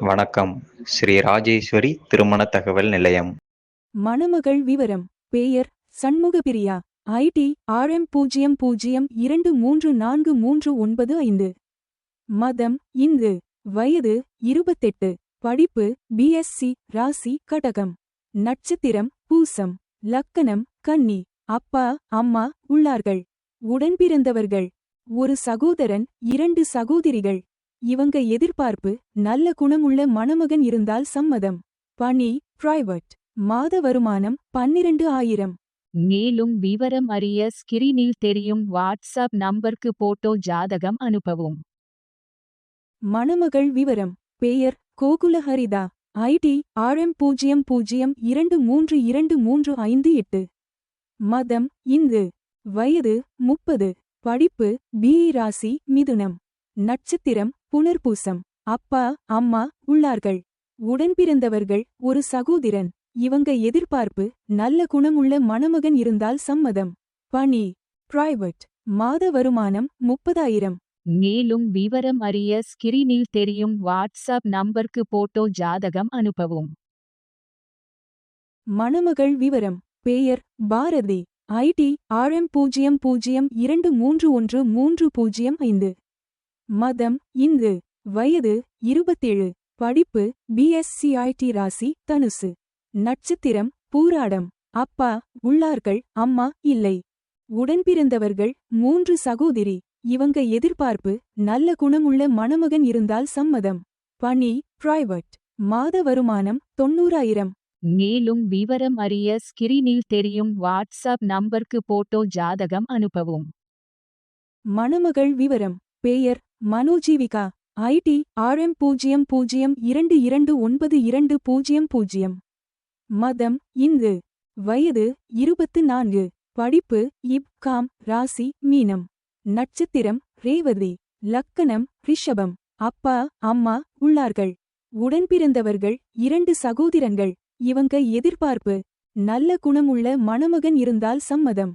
வணக்கம். ஸ்ரீ ராஜேஸ்வரி திருமண தகவல் நிலையம். மணமகள் விவரம். பெயர் சண்முகபிரியா. ஐடி ஆர்எம் பூஜ்ஜியம் பூஜ்ஜியம் இரண்டு மூன்று நான்கு மூன்று ஒன்பது ஐந்து. மதம் இந்து. வயது இருபத்தெட்டு. படிப்பு பிஎஸ்சி ராசி கடகம். நட்சத்திரம் பூசம். லக்கணம் கன்னி. அப்பா அம்மா உள்ளார்கள். உடன்பிறந்தவர்கள் ஒரு சகோதரன் இரண்டு சகோதரிகள். இவங்க எதிர்பார்ப்பு நல்ல குணமுள்ள மணமகன் இருந்தால் சம்மதம். பணி பிரைவேட் மாத வருமானம் பன்னிரண்டு ஆயிரம். மேலும் விவரம் அறிய ஸ்கிரீனில் தெரியும் வாட்ஸ்அப் நம்பருக்கு போட்டோ ஜாதகம் அனுப்பவும். மணமகள் விவரம் பெயர் கோகுலஹரிதா. ஐடி ஆர்எம் பூஜ்ஜியம் பூஜ்ஜியம் இரண்டு மூன்று இரண்டு மூன்று ஐந்து எட்டு. மதம் இந்து. வயது முப்பது. படிப்பு பிஇ ராசி மிதுனம். நட்சத்திரம் புனர்பூசம். அப்பா அம்மா உள்ளார்கள். உடன்பிறந்தவர்கள் ஒரு சகோதரன். இவங்க எதிர்பார்ப்பு நல்ல குணமுள்ள மணமகன் இருந்தால் சம்மதம். பணி பிரைவேட் மாத வருமானம் முப்பதாயிரம். மேலும் விவரம் அறிய ஸ்கிரீனில் தெரியும் வாட்ஸ்அப் நம்பருக்கு போட்டோ ஜாதகம் அனுப்பவும். மணமகள் விவரம் பெயர் பாரதி. ஐடி ஆர்எம் பூஜ்ஜியம் பூஜ்ஜியம் இரண்டு மூன்று ஒன்று மூன்று பூஜ்ஜியம் ஐந்து. மதம் இந்து வயது இருபத்தேழு படிப்பு பிஎஸ்சி ஐடி ராசி தனுசு. நட்சத்திரம் பூராடம். அப்பா உள்ளார்கள் அம்மா இல்லை. உடன்பிறந்தவர்கள் மூன்று சகோதரி. இவங்க எதிர்பார்ப்பு நல்ல குணமுள்ள மணமகன் இருந்தால் சம்மதம். பணி பிரைவேட் மாத வருமானம் தொண்ணூறாயிரம். மேலும் விவரம் அறிய ஸ்கிரீனில் தெரியும் வாட்ஸ்அப் நம்பருக்கு போட்டோ ஜாதகம் அனுப்பவும். மணமகள் விவரம். பெயர் மனோஜீவிகா. ஐடி ஆர்எம் பூஜ்ஜியம் பூஜ்ஜியம் இரண்டு இரண்டு ஒன்பது இரண்டு பூஜ்ஜியம் பூஜ்ஜியம். மதம் இந்து. வயது இருபத்து நான்கு. படிப்பு இப். காம். ராசி மீனம். நட்சத்திரம் ரேவதி. லக்கணம் ரிஷபம். அப்பா அம்மா உள்ளார்கள். உடன்பிறந்தவர்கள் இரண்டு சகோதரன்கள். இவங்க எதிர்பார்ப்பு. நல்ல குணமுள்ள மணமகன் இருந்தால் சம்மதம்.